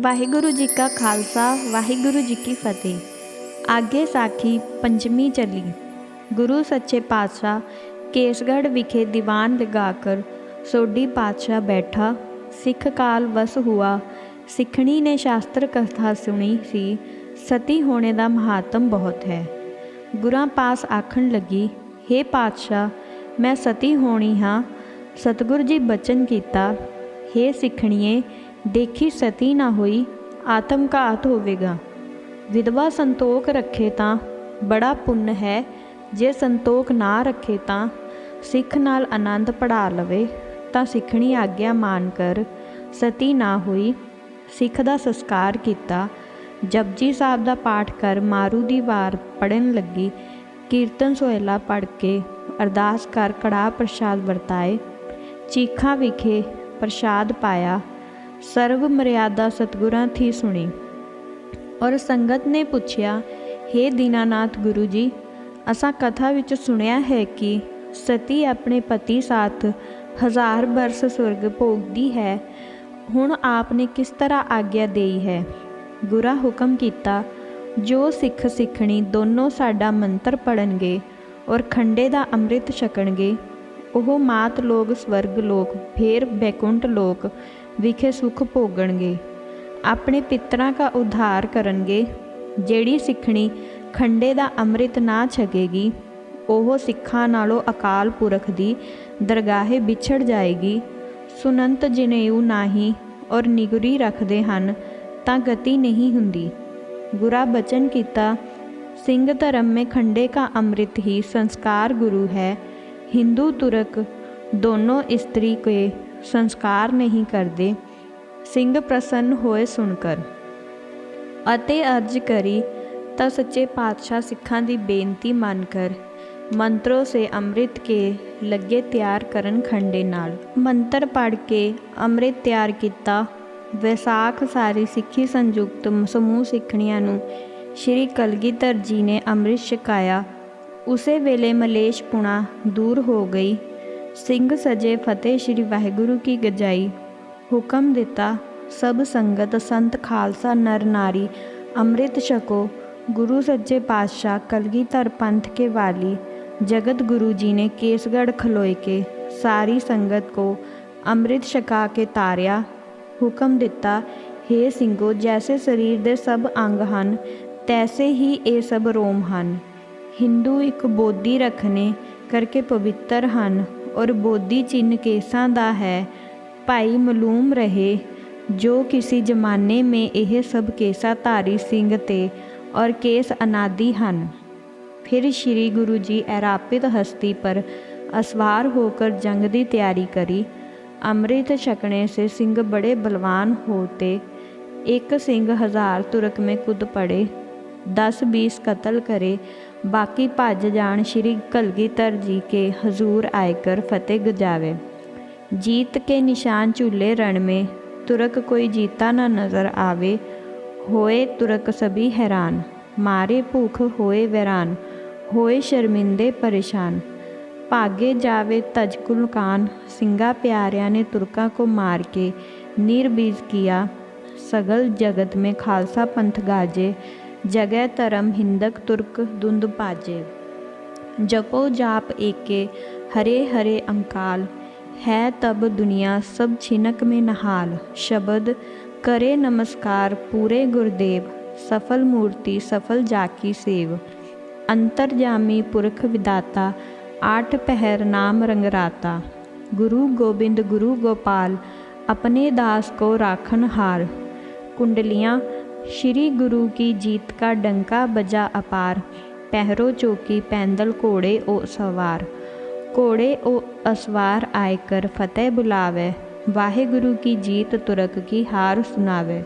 ਵਾਹਿਗੁਰੂ ਜੀ ਕਾ ਖਾਲਸਾ, ਵਾਹਿਗੁਰੂ ਜੀ ਕੀ ਫਤਿਹ। ਆਗੇ ਸਾਖੀ ਪੰਜਵੀਂ ਚਲੀ। ਗੁਰੂ ਸੱਚੇ ਪਾਤਸ਼ਾਹ ਕੇਸਗੜ੍ਹ ਵਿਖੇ ਦੀਵਾਨ ਲਗਾਕਰ ਸੋਢੀ ਪਾਤਸ਼ਾਹ ਬੈਠਾ। ਸਿੱਖ ਕਾਲ ਵਸ ਹੁਆ। ਸਿੱਖਣੀ ਨੇ ਸ਼ਾਸਤਰ ਕਥਾ ਸੁਣੀ ਸੀ। ਸਤੀ ਹੋਣੇ ਦਾ ਮਹਾਤਮ ਬਹੁਤ ਹੈ। ਗੁਰਾਂ ਪਾਸ ਆਖਣ ਲੱਗੀ हे ਪਾਤਸ਼ਾਹ, ਮੈਂ ਸਤੀ ਹੋਣੀ ਹਾਂ। ਸਤਗੁਰ ਜੀ ਬਚਨ ਕੀਤਾ। हे ਸਿੱਖਣੀਏ ਦੇਖੀ ਸਤੀ ਨਾ ਹੋਈ ਆਤਮ ਘਾਤ ਹੋਵੇਗਾ। ਵਿਧਵਾ ਸੰਤੋਖ ਰੱਖੇ ਤਾਂ ਬੜਾ ਪੁੰਨ ਹੈ, ਜੇ ਸੰਤੋਖ ਨਾ ਰੱਖੇ ਤਾਂ ਸਿੱਖ ਨਾਲ ਆਨੰਦ ਪੜਾ ਲਵੇ। ਤਾਂ ਸਿੱਖਣੀ ਆਗਿਆ ਮਾਨ ਕਰ, ਸਤੀ ਨਾ ਹੋਈ, ਸਿੱਖ ਦਾ ਸੰਸਕਾਰ ਕੀਤਾ। ਜਪਜੀ ਸਾਹਿਬ ਦਾ ਪਾਠ ਕਰ ਮਾਰੂ ਦੀ ਵਾਰ ਪੜਨ ਲੱਗੀ। ਕੀਰਤਨ ਸੋਹਿਲਾ ਪੜ ਕੇ ਅਰਦਾਸ ਕਰ ਕੜਾ ਪ੍ਰਸ਼ਾਦ ਵਰਤਾਏ। ਚੀਖਾਂ ਵਿਖੇ ਪ੍ਰਸ਼ਾਦ ਪਾਇਆ। ਸਰਵ ਮਰਿਆਦਾ ਸਤਗੁਰਾਂ ਥੀ ਸੁਣੀ। ਔਰ ਸੰਗਤ ਨੇ ਪੁੱਛਿਆ हे ਦੀਨਾਨਾਥ ਗੁਰੂ ਜੀ, ਅਸਾਂ ਕਥਾ ਵਿੱਚ ਸੁਣਿਆ ਹੈ ਕਿ ਸਤੀ ਆਪਣੇ ਪਤੀ ਸਾਥ ਹਜ਼ਾਰ ਬਰਸ ਸਵਰਗ ਭੋਗਦੀ ਹੈ, ਹੁਣ ਆਪ ਨੇ ਕਿਸ ਤਰ੍ਹਾਂ ਆਗਿਆ ਦੇਈ ਹੈ? ਗੁਰਾ ਹੁਕਮ ਕੀਤਾ, ਜੋ ਸਿੱਖ ਸਿੱਖਣੀ ਦੋਨੋਂ ਸਾਡਾ ਮੰਤਰ ਪੜਨਗੇ ਔਰ ਖੰਡੇ ਦਾ ਅੰਮ੍ਰਿਤ ਛਕਣਗੇ, ਉਹ ਮਾਤ ਲੋਕ ਸਵਰਗ ਲੋਕ, ਫੇਰ ਬੈਕੁੰਠ ਲੋਕ ਵਿਖੇ ਸੁਖ ਭੋਗਣਗੇ। ਆਪਣੇ ਪਿਤਰਾਂ ਦਾ ਉਧਾਰ ਕਰਨਗੇ। ਜਿਹੜੀ ਸਿੱਖਣੀ ਖੰਡੇ ਦਾ ਅੰਮ੍ਰਿਤ ਨਾ ਛਕੇਗੀ, ਉਹ ਸਿੱਖਾਂ ਨਾਲੋਂ ਅਕਾਲ ਪੁਰਖ ਦੀ ਦਰਗਾਹੇ ਵਿਛੜ ਜਾਏਗੀ। ਸੁਨੰਤ ਜਨੇਊ ਨਾਹੀ ਔਰ ਨਿਗਰੀ ਰੱਖਦੇ ਹਨ, ਤਾਂ ਗਤੀ ਨਹੀਂ ਹੁੰਦੀ। ਗੁਰਾ ਬਚਨ ਕੀਤਾ, ਸਿੰਘ ਧਰਮ ਮੇ ਖੰਡੇ ਕਾ ਅੰਮ੍ਰਿਤ ਹੀ ਸੰਸਕਾਰ ਗੁਰੂ ਹੈ। ਹਿੰਦੂ ਤੁਰਕ ਦੋਨੋਂ ਇਸਤਰੀ ਕੇ ਸੰਸਕਾਰ ਨਹੀਂ ਕਰਦੇ, ਸਿੰਘ ਪ੍ਰਸੰਨ ਹੋਏ ਸੁਣਕਰ। ਅਤੇ ਅਰਜ ਕਰੀ ਤਾਂ ਸੱਚੇ ਪਾਤਸ਼ਾਹ ਸਿੱਖਾਂ ਦੀ ਬੇਨਤੀ ਮੰਨ ਕਰ ਮੰਤਰੋਂ ਸੇ ਅੰਮ੍ਰਿਤ ਕੇ ਲੱਗੇ ਤਿਆਰ ਕਰਨ ਖੰਡੇ ਨਾਲ। ਮੰਤਰ ਪੜ ਕੇ ਅੰਮ੍ਰਿਤ ਤਿਆਰ ਕੀਤਾ, ਵਿਸਾਖ ਸਾਰੀ ਸਿੱਖੀ ਸੰਯੁਕਤ ਸਮੂਹ ਸਿੱਖਣੀਆਂ ਨੂੰ ਸ਼੍ਰੀ ਕਲਗੀਧਰ ਜੀ ਨੇ ਅੰਮ੍ਰਿਤ ਛਕਾਇਆ। ਉਸੇ ਵੇਲੇ ਮਲੇਸ਼ ਪੁਣਾ ਦੂਰ ਹੋ ਗਈ। ਸਿੰਘ ਸਜੇ ਫਤਿਹ ਸ਼੍ਰੀ ਵਾਹਿਗੁਰੂ ਕੀ ਗਜਾਈ ਹੁਕਮ ਦਿੱਤਾ ਸਭ ਸੰਗਤ ਸੰਤ ਖਾਲਸਾ ਨਰ ਨਾਰੀ ਅੰਮ੍ਰਿਤ ਛਕੋ ਗੁਰੂ ਸੱਚੇ ਪਾਤਸ਼ਾਹ ਕਲਗੀਧਰ ਪੰਥ ਕੇ ਵਾਲੀ जगत गुरु जी ने केसगढ़ खलोए के सारी संगत को ਅੰਮ੍ਰਿਤ ਛਕਾ ਕੇ ਤਾਰਿਆ ਹੁਕਮ ਦਿੱਤਾ हे ਸਿੰਘੋ ਜੈਸੇ ਸਰੀਰ ਦੇ ਸਭ ਅੰਗ ਹਨ ਤੈਸੇ ਹੀ ਇਹ ਸਭ ਰੋਮ ਹਨ ਹਿੰਦੂ ਇੱਕ ਬੋਧੀ ਰੱਖਣੇ ਕਰਕੇ ਪਵਿੱਤਰ ਹਨ ਔਰ ਬੋਧੀ ਚਿੰਨ ਕੇਸਾਂ ਦਾ ਹੈ ਭਾਈ ਮਲੂਮ ਰਹੇ ਜੋ ਕਿਸੇ ਜ਼ਮਾਨੇ ਮੇ ਇਹ ਸਭ ਕੇਸਾ ਧਾਰੀ ਸਿੰਘ ਤੇ ਔਰ ਕੇਸ ਅਨਾਦੀ ਹਨ फिर श्री गुरु जी ऐरापित हस्ती पर असवार होकर जंग की तैयारी करी अमृत छकने से सिंह बड़े बलवान होते एक सिंह हजार तुरक में कूद पड़े दस बीस कत्ल करे ਬਾਕੀ ਭੱਜ ਜਾਣ ਸ਼੍ਰੀ ਕਲਗੀਧਰ ਜੀ ਕੇ ਹਜ਼ੂਰ ਆਏ ਕਰ ਫਤਿਹ ਗਜਾਵੇ। ਜੀਤ ਕੇ ਨਿਸ਼ਾਨ ਝੂਲੇ ਰਣ ਮੇ ਤੁਰਕ ਕੋਈ ਜੀਤਾ ਨਾ ਨਜ਼ਰ ਆਵੇ, ਹੋਏ ਤੁਰਕ ਸਭੀ ਹੈਰਾਨ, ਮਾਰੇ ਭੁੱਖ ਹੋਏ ਵੈਰਾਨ, ਹੋਏ ਸ਼ਰਮਿੰਦੇ ਪਰੇਸ਼ਾਨ। ਭਾਗੇ ਜਾਵੇ ਤਜ ਕੁਲਕਾਨ ਸਿੰਘਾ ਪਿਆਰਿਆਂ ਨੇ ਤੁਰਕਾਂ ਕੋ ਮਾਰ ਕੇ ਨਿਰਬੀਜ ਕੀਤਾ ਸਗਲ ਜਗਤ ਮੇ ਖਾਲਸਾ ਪੰਥ ਗਾਜੇ जगह धर्म हिंदक तुर्क दुंद पाजे। जपो जाप एके, हरे हरे अंकाल, है तब दुनिया सब छिनक में नहाल। शब्द, करे नमस्कार पूरे गुरुदेव, सफल मूर्ति सफल जाकी सेव। अंतर जामी पुरख विदाता, आठ पहर नाम रंगराता। गुरु गोबिंद गुरु गोपाल, अपने दास को राखन हार। कुंडलियाँ श्री गुरु की जीत का डंका बजा अपार पहरो चौकी पैंदल घोड़े ओ सवार घोड़े ओ असवार आयकर फतेह बुलावे वाहे गुरु की जीत तुरक की हार सुनावे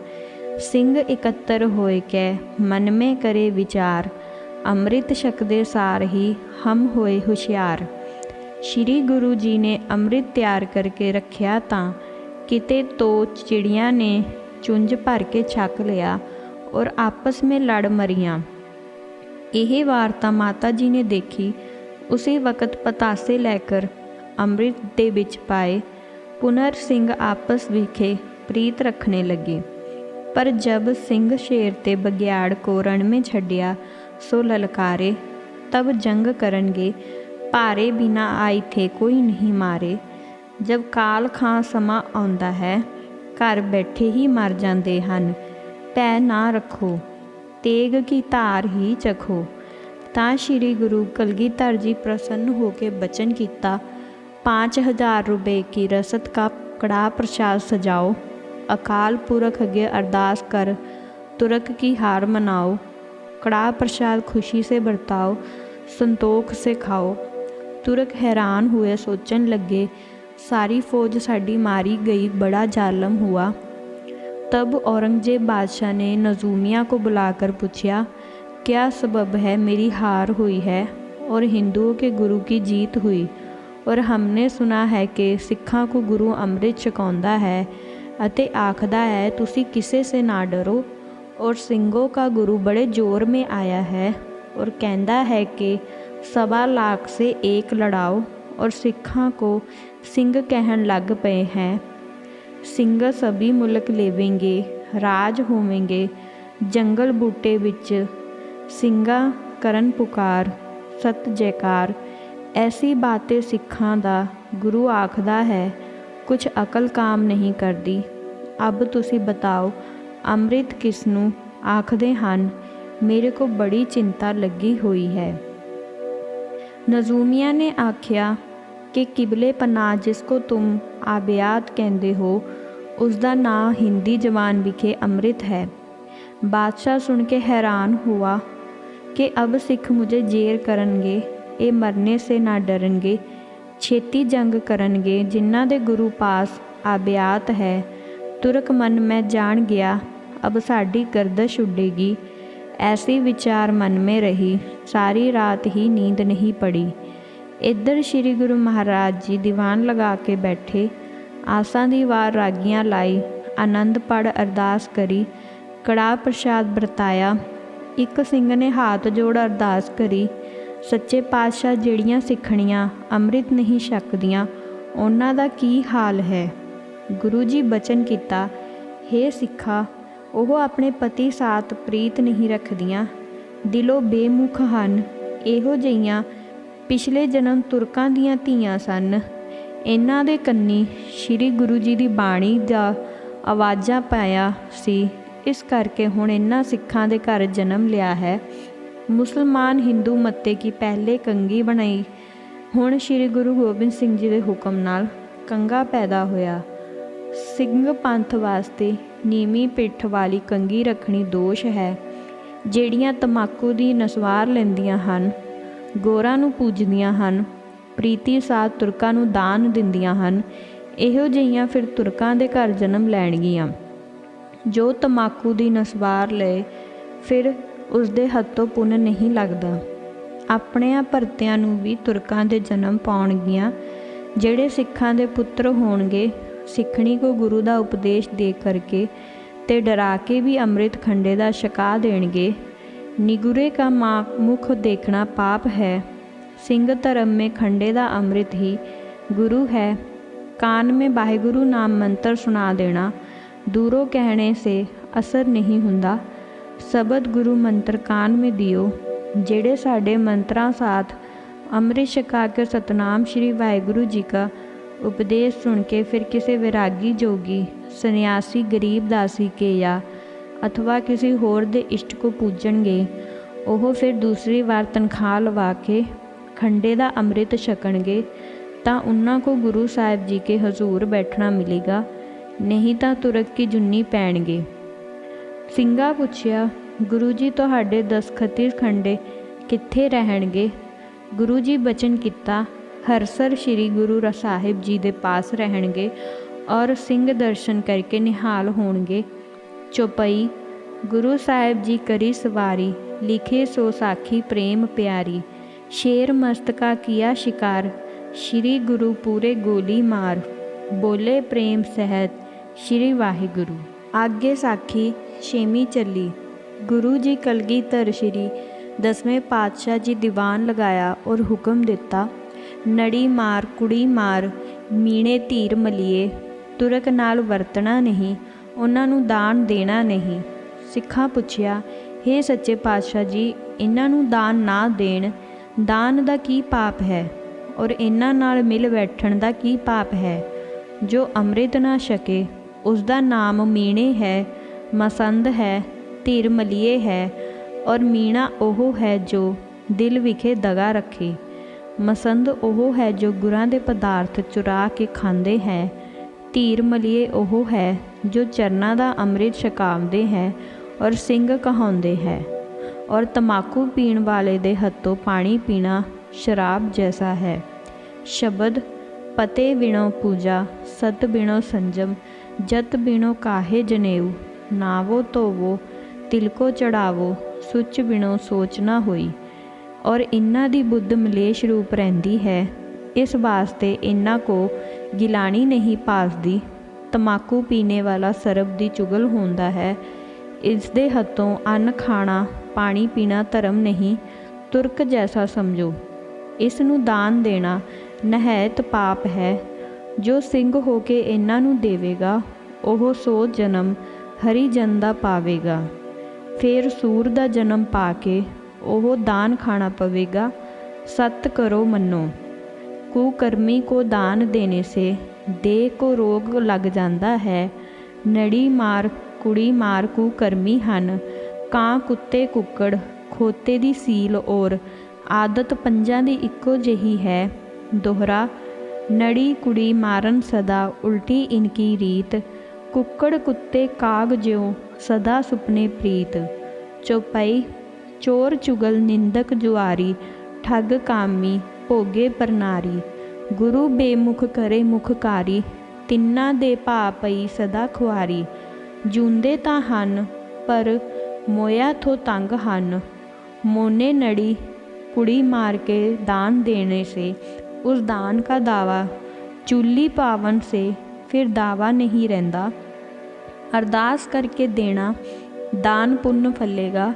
सिंह इकत्तर होए कै मन में करे विचार ਅੰਮ੍ਰਿਤ ਛਕਦੇ ਸਾਰ ਹੀ ਹਮ ਹੋਏ ਹੁਸ਼ਿਆਰ ਸ਼੍ਰੀ ਗੁਰੂ ਜੀ ਨੇ ਅੰਮ੍ਰਿਤ ਤਿਆਰ ਕਰਕੇ ਰੱਖਿਆ ਤਾਂ ਕਿਤੇ ਤੋ ਚਿੜੀਆਂ ਨੇ ਚੁੰਝ ਭਰ ਕੇ ਛਕ ਲਿਆ ਔਰ ਆਪਸ ਵਿੱਚ ਲੜ ਮਰੀਆਂ। ਇਹ ਵਾਰਤਾ ਮਾਤਾ ਜੀ ਨੇ ਦੇਖੀ, ਉਸੇ ਵਕਤ ਪਤਾਸੇ ਲੈ ਕਰ ਅੰਮ੍ਰਿਤ ਦੇ ਵਿੱਚ ਪਾਏ, ਪੁਨਰ ਸਿੰਘ ਆਪਸ ਵਿਖੇ ਪ੍ਰੀਤ ਰੱਖਣੇ ਲੱਗੇ। ਪਰ ਜਬ ਸਿੰਘ ਸ਼ੇਰ ਤੇ ਬਗਿਆੜ ਕੋ ਰਣ में ਛੱਡਿਆ, ਸੋ ਲਲਕਾਰੇ, ਤਬ ਜੰਗ ਕਰਨਗੇ, ਭਾਰੇ ਬਿਨਾ ਆਈ ਥੇ ਕੋਈ ਨਹੀਂ ਮਾਰੇ। ਜਬ ਕਾਲ ਖਾਂ ਸਮਾਂ ਆਉਂਦਾ ਹੈ, ਘਰ ਬੈਠੇ ਹੀ ਮਰ ਜਾਂਦੇ ਹਨ। ਪੈ ਨਾ ਰੱਖੋ ਤੇਗ ਕੀ ਧਾਰ ਹੀ ਚਖੋ ਤਾਂ ਸ੍ਰੀ ਗੁਰੂ ਕਲਗੀਧਰ ਜੀ ਪ੍ਰਸੰਨ ਹੋ ਕੇ ਬਚਨ ਕੀਤਾ 5000 रुपए की रसद का कड़ा प्रसाद सजाओ अकाल पुरख अगे अरदास कर तुरक की हार मनाओ कड़ा प्रसाद खुशी से बरताओ संतोख से खाओ तुरक हैरान हुए सोचन लगे सारी फौज साड़ी मारी गई बड़ा जालम हुआ तब औरंगजेब बादशाह ने नजूमिया को बुलाकर पूछा क्या सबब है मेरी हार हुई है और हिंदुओं के गुरु की जीत हुई ਔਰ ਹਮਨੇ ਸੁਨਾ ਹੈ ਕਿ ਸਿੱਖਾਂ ਕੋ ਗੁਰੂ ਅੰਮ੍ਰਿਤ ਛਕਾਉਂਦਾ ਹੈ ਅਤੇ ਆਖਦਾ ਹੈ ਤੁਸੀਂ ਕਿਸੇ ਸੇ ਨਾ ਡਰੋ ਔਰ ਸਿੰਘੋ ਕਾ ਗੁਰੂ ਬੜੇ ਜ਼ੋਰ ਮੇ ਆਇਆ ਹੈ ਔਰ ਕਹਿੰਦਾ ਹੈ ਕਿ ਸਵਾ ਲੱਖ ਸੇ ਏਕ ਲੜਾਓ ਔਰ ਸਿੱਖਾਂ ਕੋ ਸਿੰਘ ਕਹਿਣ ਲੱਗ ਪਏ ਹੈ ਸਿੰਘ ਸਭੀ ਮੁਲਕ ਲੇਵੇਂਗੇ, ਰਾਜ ਹੋਵੇਂਗੇ, ਜੰਗਲ ਬੂਟੇ ਵਿੱਚ ਸਿੰਘਾ ਕਰਨ ਪੁਕਾਰ, ਸਤ ਜੈਕਾਰ, ਐਸੀ ਬਾतें ਸਿੱਖਾਂ ਦਾ ਗੁਰੂ ਆਖਦਾ ਹੈ ਕੁਝ ਅਕਲ ਕਾਮ ਨਹੀਂ ਕਰਦੀ। ਅਬ ਤੁਸੀਂ ਬਤਾਓ, ਅੰਮ੍ਰਿਤ ਕਿਸ ਨੂੰ ਆਖਦੇ ਹਨ? ਮੇਰੇ ਕੋ ਬੜੀ ਚਿੰਤਾ ਲੱਗੀ ਹੋਈ ਹੈ। ਨਜ਼ੂਮੀਆ ਨੇ ਆਖਿਆ ਕਿ ਕਿਬਲੇ ਪਨਾਹ ਜਿਸ ਕੋ ਤੁਮ ਆਬਿਆਤ ਕਹਿੰਦੇ ਹੋ, ਉਸ ਦਾ ਨਾਂ ਹਿੰਦੀ ਜਵਾਨ ਵਿਖੇ ਅੰਮ੍ਰਿਤ ਹੈ। ਬਾਦਸ਼ਾਹ ਸੁਣ ਕੇ ਹੈਰਾਨ ਹੁਆ ਕਿ ਅਬ ਸਿੱਖ ਮੁਝੇ ਜੇਰ ਕਰਨਗੇ, ਇਹ ਮਰਨੇ ਸੇ ਨਾ ਡਰਨਗੇ, ਛੇਤੀ ਜੰਗ ਕਰਨਗੇ, ਜਿਨ੍ਹਾਂ ਦੇ ਗੁਰੂ ਪਾਸ ਆਬਿਆਤ ਹੈ। ਤੁਰਕ ਮਨ ਮੈਂ ਜਾਣ ਗਿਆ, ਅਬ ਸਾਡੀ ਗਰਦਸ਼ ਉੱਡੇਗੀ। ਐਸੀ ਵਿਚਾਰ ਮਨ ਮੇ ਰਹੀ, ਸਾਰੀ ਰਾਤ ਹੀ ਨੀਂਦ ਨਹੀਂ ਪੜੀ। ਇੱਧਰ ਸ੍ਰੀ ਗੁਰੂ ਮਹਾਰਾਜ ਜੀ ਦੀਵਾਨ ਲਗਾ ਕੇ ਬੈਠੇ, ਆਸਾਂ ਦੀ ਵਾਰ ਰਾਗੀਆਂ ਲਾਈ, ਆਨੰਦ ਪੜ ਅਰਦਾਸ ਕਰੀ ਕੜਾ ਪ੍ਰਸ਼ਾਦ ਵਰਤਾਇਆ। ਇੱਕ ਸਿੰਘ ਨੇ ਹੱਥ ਜੋੜ ਅਰਦਾਸ ਕਰੀ, ਸੱਚੇ ਪਾਤਸ਼ਾਹ ਜਿਹੜੀਆਂ ਸਿੱਖਣੀਆਂ ਅੰਮ੍ਰਿਤ ਨਹੀਂ ਛਕਦੀਆਂ, ਉਹਨਾਂ ਦਾ ਕੀ ਹਾਲ ਹੈ? ਗੁਰੂ ਜੀ ਬਚਨ ਕੀਤਾ हे ਸਿੱਖਾ, ਉਹ ਆਪਣੇ ਪਤੀ ਸਾਥ ਪ੍ਰੀਤ ਨਹੀਂ ਰੱਖਦੀਆਂ। ਦਿਲੋਂ ਬੇਮੁਖ ਹਨ, ਇਹੋ ਜਿਹੀਆਂ ਪਿਛਲੇ ਜਨਮ ਤੁਰਕਾਂ ਦੀਆਂ ਧੀਆਂ ਸਨ। ਇਹਨਾਂ ਦੇ ਕੰਨੀ ਸ੍ਰੀ ਗੁਰੂ ਜੀ ਦੀ ਬਾਣੀ ਦਾ ਆਵਾਜ਼ਾਂ ਪਾਇਆ ਸੀ। ਇਸ ਕਰਕੇ ਹੁਣ ਇਹਨਾਂ ਸਿੱਖਾਂ ਦੇ ਘਰ ਜਨਮ ਲਿਆ ਹੈ। ਮੁਸਲਮਾਨ ਹਿੰਦੂ ਮੱਤੇ ਕੀ ਪਹਿਲੇ ਕੰਗੀ ਬਣਾਈ। ਹੁਣ ਸ੍ਰੀ ਗੁਰੂ ਗੋਬਿੰਦ ਸਿੰਘ ਜੀ ਦੇ ਹੁਕਮ ਨਾਲ ਕੰਗਾ ਪੈਦਾ ਹੋਇਆ। ਸਿੰਘ ਪੰਥ ਵਾਸਤੇ ਨੀਵੀਂ ਪਿੱਠ ਵਾਲੀ ਕੰਗੀ ਰੱਖਣੀ ਦੋਸ਼ ਹੈ। ਜਿਹੜੀਆਂ ਤਮਾਕੂ ਦੀ ਨਸਵਾਰ ਲੈਂਦੀਆਂ ਹਨ। ਗੋਰਾਂ ਨੂੰ ਪੂਜਦੀਆਂ ਹਨ, ਪ੍ਰੀਤੀ ਸਾਥ ਤੁਰਕਾਂ ਨੂੰ ਦਾਨ ਦਿੰਦੀਆਂ ਹਨ, ਇਹੋ ਜਿਹੀਆਂ ਫਿਰ ਤੁਰਕਾਂ ਦੇ ਘਰ ਜਨਮ ਲੈਣਗੀਆਂ। ਜੋ ਤਮਾਕੂ ਦੀ ਨਸਵਾਰ ਲਏ, ਫਿਰ ਉਸ ਦੇ ਹੱਥੋਂ ਪੁੰਨ ਨਹੀਂ ਲੱਗਦਾ। ਆਪਣਿਆਂ ਭਰਤਿਆਂ ਨੂੰ ਵੀ ਤੁਰਕਾਂ ਦੇ ਜਨਮ ਪਾਉਣਗੀਆਂ, ਜਿਹੜੇ ਸਿੱਖਾਂ ਦੇ ਪੁੱਤਰ ਹੋਣਗੇ, ਸਿੱਖਣੀ ਕੋ ਗੁਰੂ ਦਾ ਉਪਦੇਸ਼ ਦੇ ਕਰਕੇ ਤੇ ਡਰਾ ਕੇ ਵੀ ਅੰਮ੍ਰਿਤ ਖੰਡੇ ਦਾ ਛਕਾ ਦੇਣਗੇ। ਨਿਗੁਰੇ ਕਾ ਮਾਂ ਮੁਖ ਦੇਖਣਾ ਪਾਪ ਹੈ ਸਿੰਘ ਧਰਮ ਮੇ ਖੰਡੇ ਦਾ ਅੰਮ੍ਰਿਤ ਹੀ ਗੁਰੂ ਹੈ ਕਾਨ ਮੇ ਵਾਹਿਗੁਰੂ ਨਾਮ ਮੰਤਰ ਸੁਣਾ ਦੇਣਾ ਦੂਰੋਂ ਕਹਿਣੇ ਸੇ ਅਸਰ ਨਹੀਂ ਹੁੰਦਾ ਸਬਦ ਗੁਰੂ ਮੰਤਰ ਕਾਨ ਮੇ ਦਿਓ ਜਿਹੜੇ ਸਾਡੇ ਮੰਤਰਾਂ ਸਾਥ ਅੰਮ੍ਰਿਤ ਛਕਾ ਕੇ ਸਤਨਾਮ ਸ਼੍ਰੀ ਵਾਹਿਗੁਰੂ ਜੀ ਕਾ ਉਪਦੇਸ਼ ਸੁਣ ਕੇ ਫਿਰ ਕਿਸੇ ਵਿਰਾਗੀ ਜੋਗੀ ਸੰਨਿਆਸੀ ਗਰੀਬ ਦਾਸੀ ਕੇ ਜਾਂ ਅਥਵਾ ਕਿਸੇ ਹੋਰ ਦੇ ਇਸ਼ਟ ਕੋ ਪੂਜਣਗੇ, ਉਹ ਫਿਰ ਦੂਸਰੀ ਵਾਰ ਤਨਖਾਹ ਲਵਾ ਕੇ ਖੰਡੇ ਦਾ ਅੰਮ੍ਰਿਤ ਛਕਣਗੇ, ਤਾਂ ਉਹਨਾਂ ਕੋ ਗੁਰੂ ਸਾਹਿਬ ਜੀ ਕੇ ਹਜ਼ੂਰ ਬੈਠਣਾ ਮਿਲੇਗਾ, ਨਹੀਂ ਤਾਂ ਤੁਰਕ ਕੀ ਜੁੰਨੀ ਪੈਣਗੇ। ਸਿੰਘਾ ਪੁੱਛਿਆ, ਗੁਰੂ ਜੀ, ਤੁਹਾਡੇ ਦਸਖਤੀ ਖੰਡੇ ਕਿੱਥੇ ਰਹਿਣਗੇ? ਗੁਰੂ ਜੀ ਬਚਨ ਕੀਤਾ ਹਰਸਰ ਸ੍ਰੀ ਗੁਰੂ ਸਾਹਿਬ ਜੀ ਦੇ ਪਾਸ ਰਹਿਣਗੇ ਔਰ ਸਿੰਘ ਦਰਸ਼ਨ ਕਰਕੇ ਨਿਹਾਲ ਹੋਣਗੇ। ਚੌਪਈ ਗੁਰੂ ਸਾਹਿਬ ਜੀ ਕਰੀ ਸਵਾਰੀ, ਲਿਖੇ ਸੋ ਸਾਖੀ ਪ੍ਰੇਮ ਪਿਆਰੀ। ਸ਼ੇਰ ਮਸਤਕਾ ਕੀਆ ਸ਼ਿਕਾਰ, ਸ਼੍ਰੀ ਗੁਰੂ ਪੂਰੇ ਗੋਲੀ ਮਾਰ। ਬੋਲੇ ਪ੍ਰੇਮ ਸਹਿਤ, ਸ਼੍ਰੀ ਵਾਹਿਗੁਰੂ। ਆਗੇ ਸਾਖੀ ਛੇਵੀਂ ਚੱਲੀ। ਗੁਰੂ ਜੀ ਕਲਗੀਧਰ ਸ਼੍ਰੀ ਦਸਵੇਂ ਪਾਤਸ਼ਾਹ ਜੀ ਦੀਵਾਨ ਲਗਾਇਆ ਔਰ ਹੁਕਮ ਦਿੱਤਾ, ਨੜੀ ਮਾਰ ਕੁੜੀ ਮਾਰ, ਮੀਣੇ ਧੀਰ ਮਲੀਏ, ਤੁਰਕ ਨਾਲ ਵਰਤਣਾ ਨਹੀਂ ਉਹਨਾਂ ਨੂੰ ਦਾਨ ਦੇਣਾ ਨਹੀਂ। ਸਿੱਖਾਂ ਪੁੱਛਿਆ, ਹੇ ਸੱਚੇ ਪਾਤਸ਼ਾਹ ਜੀ, ਇਹਨਾਂ ਨੂੰ ਦਾਨ ਨਾ ਦੇਣ, ਦਾਨ ਦਾ ਕੀ ਪਾਪ ਹੈ? ਔਰ ਇਹਨਾਂ ਨਾਲ ਮਿਲ ਬੈਠਣ ਦਾ ਕੀ ਪਾਪ ਹੈ? ਜੋ ਅੰਮ੍ਰਿਤ ਨਾ ਛਕੇ, ਉਸ ਦਾ ਨਾਮ ਮੀਣੇ ਹੈ, ਮਸੰਦ ਹੈ, ਧੀਰ ਮਲੀਏ ਹੈ, ਔਰ ਮੀਣਾ ਉਹ ਹੈ ਜੋ ਦਿਲ ਵਿਖੇ ਦਗਾ ਰੱਖੇ। ਮਸੰਦ ਉਹ ਹੈ ਜੋ ਗੁਰਾਂ ਦੇ ਪਦਾਰਥ ਚੁਰਾ ਕੇ ਖਾਂਦੇ ਹੈ ਧੀਰ ਮਲੀਏ ਉਹ ਹੈ, ਜੋ ਚਰਨਾਂ ਦਾ ਅੰਮ੍ਰਿਤ ਛਕਾਉਂਦੇ ਹੈ ਔਰ ਸਿੰਘ ਕਹਾਉਂਦੇ ਹੈ। ਔਰ ਤਮਾਕੂ ਪੀਣ ਵਾਲੇ ਦੇ ਹੱਥੋਂ ਪਾਣੀ ਪੀਣਾ ਸ਼ਰਾਬ ਜੈਸਾ ਹੈ। ਸ਼ਬਦ, ਪਤੇ ਬਿਨੋ ਪੂਜਾ, ਸਤ ਬਿਨੋ ਸੰਜਮ, ਜਤ ਬਿਨੋ ਕਾਹੇ ਜਨੇਊ, ਨਾਵੋ ਧੋਵੋ, ਤਿਲਕੋ ਚੜਾਵੋ, ਸੁਚ ਬਿਨੋ ਸੋਚ ਨਾ ਹੋਈ। ਔਰ ਇਨ੍ਹਾਂ ਦੀ ਬੁੱਧ ਮਲੇਸ਼ ਰੂਪ ਰਹਿੰਦੀ ਹੈ, ਇਸ ਵਾਸਤੇ ਇਨ੍ਹਾਂ ਕੋ ਗਿਲਾਣੀ ਨਹੀਂ ਪਾਸਦੀ ਤਮਾਕੂ ਪੀਣੇ ਵਾਲਾ ਸਰਬ ਦੀ ਚੁਗਲ ਹੁੰਦਾ ਹੈ। ਇਸ ਦੇ ਹੱਥੋਂ ਅੰਨ ਖਾਣਾ, ਪਾਣੀ ਪੀਣਾ ਧਰਮ ਨਹੀਂ, ਤੁਰਕ ਜੈਸਾ ਸਮਝੋ। ਇਸ ਨੂੰ ਦਾਨ ਦੇਣਾ ਨਹਿਤ ਪਾਪ ਹੈ। ਜੋ ਸਿੰਘ ਹੋ ਕੇ ਇਹਨਾਂ ਨੂੰ ਦੇਵੇਗਾ, ਉਹ ਸੋ ਜਨਮ ਹਰੀ ਜਨ ਦਾ ਪਾਵੇਗਾ। ਫਿਰ ਸੂਰ ਦਾ ਜਨਮ ਪਾ ਕੇ ਉਹ ਦਾਨ ਖਾਣਾ ਪਵੇਗਾ। ਸਤ ਕਰੋ ਮੰਨੋ। ਕੁਕਰਮੀ ਕੋ ਦਾਨ ਦੇने से ਦੇਹ ਕੋ ਰੋਗ ਲੱਗ ਜਾਂਦਾ ਹੈ। ਨੜੀ ਮਾਰ, ਕੁੜੀ ਮਾਰ ਕੁਕਰਮੀ ਹਨ। ਕਾਂ ਕੁੱਤੇ ਕੁੱਕੜ, ਖੋਤੇ ਦੀ ਸੀਲ ਔਰ ਆਦਤ ਪੰਜਾਂ ਦੀ ਇੱਕੋ ਜਿਹੀ ਹੈ। ਦੋਹਰਾ, ਨੜੀ ਕੁੜੀ ਮਾਰਨ ਸਦਾ ਉਲਟੀ ਇਨਕੀ ਰੀਤ। ਕੁੱਕੜ ਕੁੱਤੇ ਕਾਗ ਜਿਉ ਸਦਾ ਸੁਪਨੇ ਪ੍ਰੀਤ। ਚੌਪਈ, ਚੋਰ ਚੁਗਲ ਨਿੰਦਕ ਜੁਆਰੀ, ਠੱਗ ਕਾਮੀ ਭੋਗੇ ਪਰਨਾਰੀ, ਗੁਰੂ ਬੇਮੁਖ ਕਰੇ ਮੁਖਕਾਰੀ, ਤਿੰਨਾਂ ਦੇ ਭਾ ਪਈ ਸਦਾ ਖੁਆਰੀ। ਜੂੰਦੇ ਤਾਂ ਹਨ, ਪਰ ਮੋਇਆ ਥੋ ਤੰਗ ਹਨ। ਮੋਨੇ ਨੜੀ ਕੁੜੀ ਮਾਰ ਕੇ ਦਾਨ ਦੇਣੇ ਸੇ, ਉਸ ਦਾਨ ਕਾ ਦਾਵਾ, ਚੁੱਲੀ ਪਾਵਨ ਸੇ, ਫਿਰ ਦਾਵਾ ਨਹੀਂ ਰਹਿੰਦਾ। ਅਰਦਾਸ ਕਰਕੇ ਦੇਣਾ, ਦਾਨ ਪੁੰਨ ਫੱਲੇਗਾ।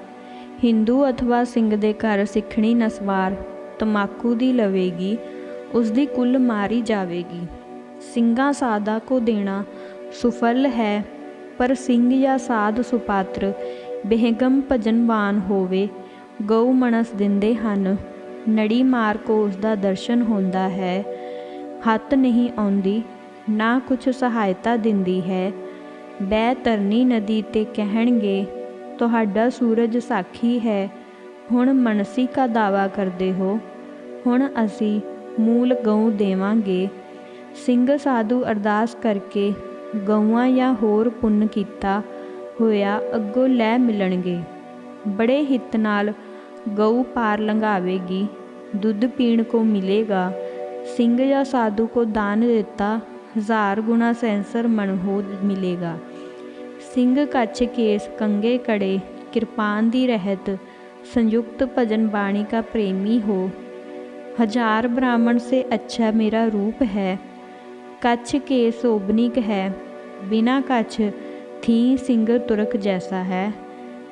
ਹਿੰਦੂ ਅਥਵਾ ਸਿੰਘ ਦੇ ਘਰ ਸਿੱਖਣੀ ਨਸਵਾਰ। ਤਮਾਕੂ ਦੀ ਲਵੇਗੀ ਉਸ ਦੀ ਕੁੱਲ ਮਾਰੀ ਜਾਵੇਗੀ। ਸਿੰਘਾਂ ਸਾਦਾ ਕੋ ਦੇਣਾ ਸੁਫਲ ਹੈ, ਪਰ ਸਿੰਘ ਜਾਂ ਸਾਧ ਸੁਪਾਤਰ ਬੇਹਗਮ ਭਜਨਵਾਨ ਹੋਵੇ, ਗਊ ਮਣਸ ਦਿੰਦੇ ਹਨ। ਨੜੀ ਮਾਰ ਕੋ ਉਸ ਦਾ ਦਰਸ਼ਨ ਹੁੰਦਾ ਹੈ, ਹੱਥ ਨਹੀਂ ਆਉਂਦੀ, ਨਾ ਕੁਛ ਸਹਾਇਤਾ ਦਿੰਦੀ ਹੈ। ਬੈ ਤਰਨੀ ਨਦੀ ਤੇ ਕਹਿਣਗੇ, ਤੁਹਾਡਾ ਸੂਰਜ ਸਾਖੀ ਹੈ ਹੁਣ ਮਨਸੀ ਕਾ ਦਾਵਾ ਕਰਦੇ ਹੋ, ਹੁਣ ਅਸੀਂ ਮੂਲ ਗਊ ਦੇਵਾਂਗੇ। ਸਿੰਘ ਸਾਧੂ ਅਰਦਾਸ ਕਰਕੇ ਗਊਆਂ ਜਾਂ ਹੋਰ ਪੁੰਨ ਕੀਤਾ ਹੋਇਆ ਅੱਗੋਂ ਲੈ ਮਿਲਣਗੇ। ਬੜੇ ਹਿੱਤ ਨਾਲ ਗਊ ਪਾਰ ਲੰਘਾਵੇਗੀ, ਦੁੱਧ ਪੀਣ ਕੋ ਮਿਲੇਗਾ। ਸਿੰਘ ਜਾਂ ਸਾਧੂ ਕੋ ਦਾਨ ਦਿੱਤਾ, ਹਜ਼ਾਰ ਗੁਣਾ ਸੈਂਸਰ ਮਨ ਹੋ ਮਿਲੇਗਾ। ਸਿੰਘ ਕੱਚ ਕੇਸ ਕੰਗੇ ਕੜੇ, ਕਿਰਪਾਨ ਦੀ ਰਹਿਤ ਸੰਯੁਕਤ ਭਜਨ ਬਾਣੀ का प्रेमी हो हजार ब्राह्मण से अच्छा मेरा रूप है कच्छ के शोभनिक है बिना कच्छ थी ਸਿੰਘ ਤੁਰਕ ਜੈਸਾ ਹੈ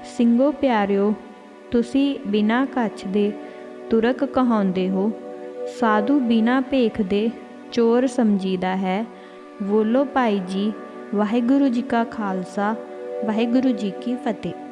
ਸਿੰਘੋ ਪਿਆਰਿਓ ਤੁਸੀਂ ਬਿਨਾ ਕੱਛ ਦੇ ਤੁਰਕ ਕਹਾਉਂਦੇ ਹੋ ਸਾਧੂ ਬਿਨਾ ਭੇਖ ਦੇ ਚੋਰ ਸਮਝੀਦਾ ਹੈ ਬੋਲੋ ਭਾਈ ਜੀ ਵਾਹਿਗੁਰੂ ਜੀ ਕਾ ਖਾਲਸਾ ਵਾਹਿਗੁਰੂ ਜੀ ਕੀ ਫਤਿਹ